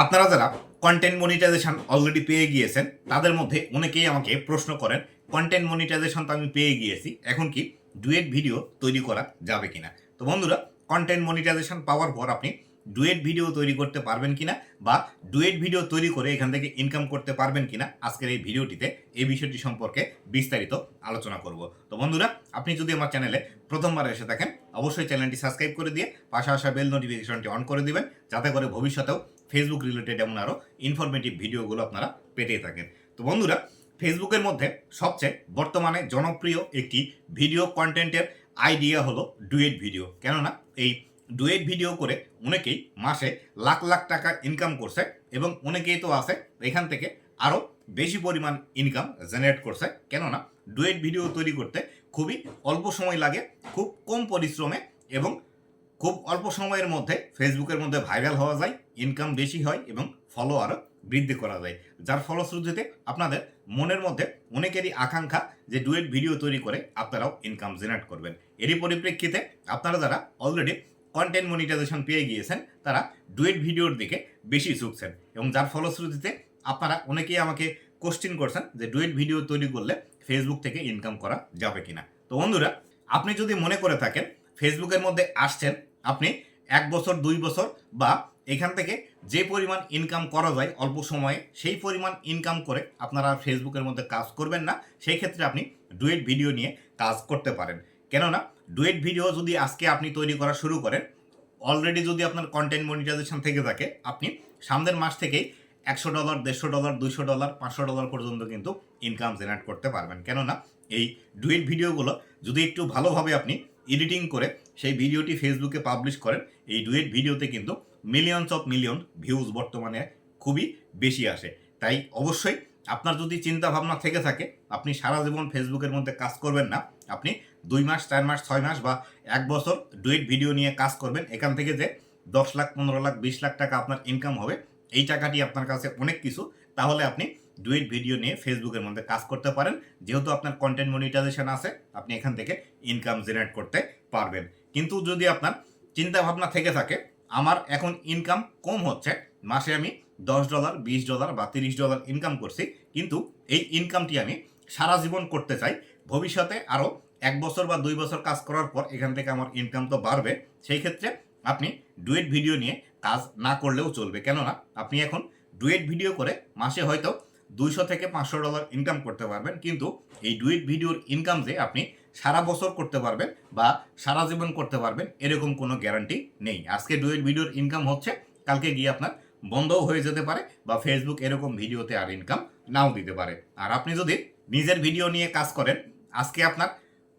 আপনারা যারা content monetization already পেয়ে গিয়েছেন, তাদের মধ্যে অনেকেই আমাকে প্রশ্ন করেন কন্টেন্ট মনিটাইজেশন তো আমি পেয়ে গিয়েছি, এখন কি ডুয়েট ভিডিও তৈরি করা যাবে কিনা? তো বন্ধুরা কন্টেন্ট মনিটাইজেশন পাওয়ার পর আপনি ডুয়েট ভিডিও তৈরি করতে পারবেন কিনা বা ডুয়েট ভিডিও তৈরি করে এখান থেকে ইনকাম করতে পারবেন কিনা, আজকের এই ভিডিওটিতে এই বিষয়টি সম্পর্কে বিস্তারিত আলোচনা করব। তো বন্ধুরা, আপনি যদি আমার চ্যানেলে প্রথমবার এসে থাকেন, অবশ্যই চ্যানেলটি সাবস্ক্রাইব করে দিয়ে পাশে আসা বেল নোটিফিকেশনটি অন করে দিবেন, যাতে করে ভবিষ্যতেও ফেসবুক রিলেটেড এমন আরও ইনফরমেটিভ ভিডিওগুলো আপনারা পেতেই থাকেন। তো বন্ধুরা ফেসবুকের মধ্যে সবচেয়ে বর্তমানে জনপ্রিয় একটি ভিডিও কন্টেন্টের আইডিয়া হলো ডুয়েট ভিডিও কেননা, এই ডুয়েট ভিডিও করে অনেকেই মাসে লাখ লাখ টাকা ইনকাম করছে এবং অনেকেই তো আছে এখান থেকে আরও বেশি পরিমাণ ইনকাম জেনারেট করছে। কেননা ডুয়েট ভিডিও তৈরি করতে খুবই অল্প সময় লাগে, খুব কম পরিশ্রমে এবং খুব অল্প সময়ের মধ্যে ফেসবুকের মধ্যে ভাইরাল হওয়া যায়। ইনকাম বেশি হয় এবং ফলোয়ারও বৃদ্ধি করা যায়। যার ফলশ্রুতিতে আপনাদের মনের মধ্যে অনেকেরই আকাঙ্ক্ষা যে ডুয়েট ভিডিও তৈরি করে আপনারাও ইনকাম জেনারেট করবেন। এরই পরিপ্রেক্ষিতে আপনারা যারা অলরেডি কন্টেন্ট মনিটাইজেশন পেয়ে গিয়েছেন, তারা ডুয়েট ভিডিওর দিকে বেশি ঝুঁকছেন এবং যার ফলশ্রুতিতে আপনারা অনেকেই আমাকে কোশ্চিন করছেন যে ডুয়েট ভিডিও তৈরি করলে ফেসবুক থেকে ইনকাম করা যাবে কিনা। তো বন্ধুরা, আপনি যদি মনে করে থাকেন ফেসবুকের মধ্যে আসছেন, আপনি এক বছর, দুই বছর বা এখান থেকে যে পরিমাণ ইনকাম করা যায় অল্প সময়ে, সেই পরিমাণ ইনকাম করে আপনারা ফেসবুকের মধ্যে কাজ করবেন না। সেই ক্ষেত্রে আপনি ডুয়েট ভিডিও নিয়ে কাজ করতে পারেন। কেননা ডুয়েট ভিডিও যদি আজকে আপনি তৈরি করা শুরু করেন অলরেডি যদি আপনার কন্টেন্ট মনিটাইজেশন থেকে থাকে, আপনি সামনের মাস থেকেই একশো ডলার দেড়শো ডলার দুইশো ডলার পাঁচশো ডলার পর্যন্ত কিন্তু ইনকাম জেনারেট করতে পারবেন। কেননা, এই ডুয়েট ভিডিওগুলো যদি একটু ভালোভাবে আপনি এডিটিং করে সেই ভিডিওটি ফেসবুকে পাবলিশ করেন, এই ডুয়েট ভিডিওতে কিন্তু মিলিয়নস অফ মিলিয়ন ভিউজ বর্তমানে খুবই বেশি আসে। তাই অবশ্যই আপনার যদি চিন্তা ভাবনা থেকে থাকে, আপনি সারা জীবন ফেসবুকের মধ্যে কাজ করবেন না। আপনি দুই মাস, চার মাস, ছয় মাস বা এক বছর ডুয়েট ভিডিও নিয়ে কাজ করবেন। এখান থেকে যে দশ লাখ, পনেরো লাখ, বিশ লাখ টাকা আপনার ইনকাম হবে, এই টাকাটি আপনার কাছে অনেক কিছু। তাহলে আপনি ডুয়েট ভিডিও নিয়ে ফেসবুকের মধ্যে কাজ করতে পারেন। যেহেতু আপনার কন্টেন্ট মনিটাইজেশন আছে, আপনি এখান থেকে ইনকাম জেনারেট করতে পারবেন। কিন্তু যদি আপনার চিন্তা ভাবনা থেকে থাকে আমার এখন ইনকাম কম হচ্ছে। মাসে আমি দশ ডলার বিশ ডলার বা তিরিশ ডলার ইনকাম করছি। কিন্তু এই ইনকামটি আমি সারা জীবন করতে চাই। ভবিষ্যতে আরও এক বছর বা দুই বছর কাজ করার পর এখান থেকে আমার ইনকাম তো বাড়বে। সেই ক্ষেত্রে আপনি ডুয়েট ভিডিও নিয়ে কাজ না করলেও চলবে। কেননা আপনি এখন ডুয়েট ভিডিও করে মাসে হয়তো দুইশো থেকে পাঁচশো ডলার ইনকাম করতে পারবেন। কিন্তু এই ডুয়েট ভিডিওর ইনকাম যে আপনি সারা বছর করতে পারবেন বা সারা জীবন করতে পারবেন, এরকম কোনো গ্যারান্টি নেই। আজকে ডুয়েট ভিডিওর ইনকাম হচ্ছে, কালকে গিয়ে আপনার বন্ধও হয়ে যেতে পারে বা ফেসবুক এরকম ভিডিওতে আর ইনকাম নাও দিতে পারে। আর আপনি যদি নিজের ভিডিও নিয়ে কাজ করেন, আজকে আপনার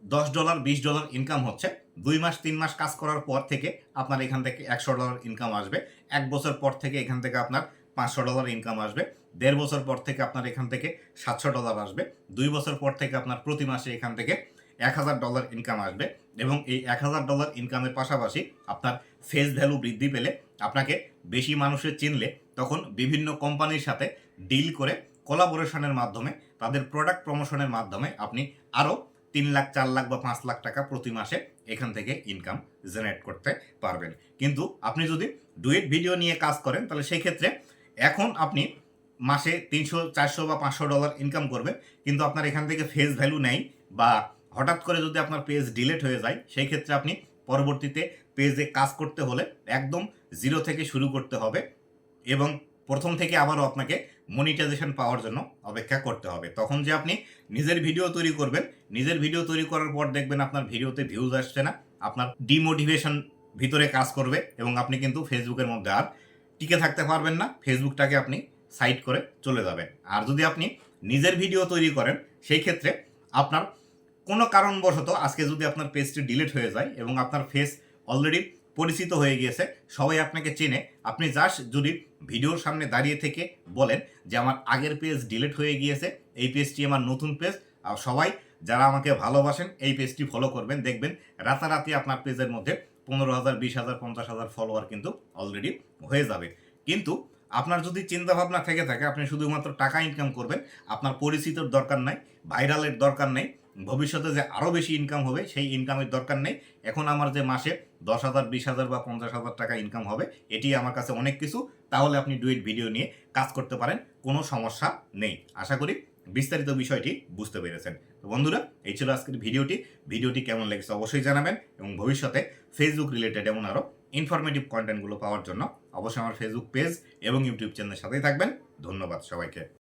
দশ ডলার বিশ ডলার ইনকাম হচ্ছে, দুই মাস, তিন মাস কাজ করার পর থেকে আপনার এখান থেকে একশো ডলার ইনকাম আসবে, এক বছর পর থেকে এখান থেকে আপনার পাঁচশো ডলার ইনকাম আসবে, দেড় বছর পর থেকে আপনার এখান থেকে সাতশো ডলার আসবে, দুই বছর পর থেকে আপনার প্রতি মাসে এখান থেকে এক হাজার ডলার ইনকাম আসবে এবং এই এক হাজার ডলার ইনকামের পাশাপাশি আপনার ফেস ভ্যালু বৃদ্ধি পেলে আপনাকে বেশি মানুষের চিনলে তখন বিভিন্ন কোম্পানির সাথে ডিল করে কোলাবোরেশনের মাধ্যমে তাদের প্রোডাক্ট প্রমোশনের মাধ্যমে আপনি আরও তিন লাখ, চার লাখ বা পাঁচ লাখ টাকা প্রতি মাসে এখান থেকে ইনকাম জেনারেট করতে পারবেন। কিন্তু আপনি যদি ডুয়েট ভিডিও নিয়ে কাজ করেন, তাহলে সেই ক্ষেত্রে এখন আপনি মাসে তিনশো, চারশো বা পাঁচশো ডলার ইনকাম করবেন, কিন্তু আপনার এখান থেকে ফেস ভ্যালু নেই বা হঠাৎ করে যদি আপনার পেজ ডিলেট হয়ে যায়, সেই ক্ষেত্রে আপনি পরবর্তীতে পেজে কাজ করতে হলে একদম জিরো থেকে শুরু করতে হবে এবং প্রথম থেকে আবারও আপনাকে মনিটাইজেশন পাওয়ার জন্য অপেক্ষা করতে হবে। তখন যে আপনি নিজের ভিডিও তৈরি করবেন, নিজের ভিডিও তৈরি করার পর দেখবেন আপনার ভিডিওতে ভিউজ আসছে না, আপনার ডিমোটিভেশন ভিতরে কাজ করবে এবং আপনি কিন্তু ফেসবুকের মধ্যে আর টিকে থাকতে পারবেন না ফেসবুকটাকে আপনি সাইড করে চলে যাবেন। আর যদি আপনি নিজের ভিডিও তৈরি করেন, সেই ক্ষেত্রে আপনার কোনো কারণবশত আজকে যদি আপনার পেজটি ডিলিট হয়ে যায় এবং আপনার ফেস অলরেডি পরিচিত হয়ে গিয়েছে, সবাই আপনাকে চেনে। আপনি জাস্ট যদি ভিডিওর সামনে দাঁড়িয়ে থেকে বলেন যে আমার আগের পেজ ডিলিট হয়ে গিয়েছে, এই পেজটি আমার নতুন পেজ আর সবাই যারা আমাকে ভালোবাসেন, এই পেজটি ফলো করবেন, দেখবেন রাতারাতি আপনার পেজের মধ্যে পনেরো হাজার, বিশ হাজার, পঞ্চাশ হাজার ফলোয়ার কিন্তু অলরেডি হয়ে যাবে। কিন্তু আপনার যদি চিন্তা ভাবনা থেকে থাকে, আপনি শুধুমাত্র টাকা ইনকাম করবেন, আপনার পরিচিতর দরকার নাই ভাইরালের দরকার নেই ভবিষ্যতে যে আরও বেশি ইনকাম হবে, সেই ইনকামের দরকার নেই। এখন আমার যে মাসে দশ হাজার, বিশ হাজার বা পঞ্চাশ হাজার টাকা ইনকাম হবে, এটি আমার কাছে অনেক কিছু। তাহলে আপনি ডুয়েট ভিডিও নিয়ে কাজ করতে পারেন, কোনো সমস্যা নেই। আশা করি বিস্তারিত বিষয়টি বুঝতে পেরেছেন। তো বন্ধুরা, এই ছিল আজকের ভিডিওটি। ভিডিওটি কেমন লেগেছে অবশ্যই জানাবেন এবং ভবিষ্যতে ফেসবুক রিলেটেড এমন আরও ইনফরমেটিভ কন্টেন্টগুলো পাওয়ার জন্য অবশ্যই আমার ফেসবুক পেজ এবং ইউটিউব চ্যানেলের সাথেই থাকবেন। ধন্যবাদ সবাইকে।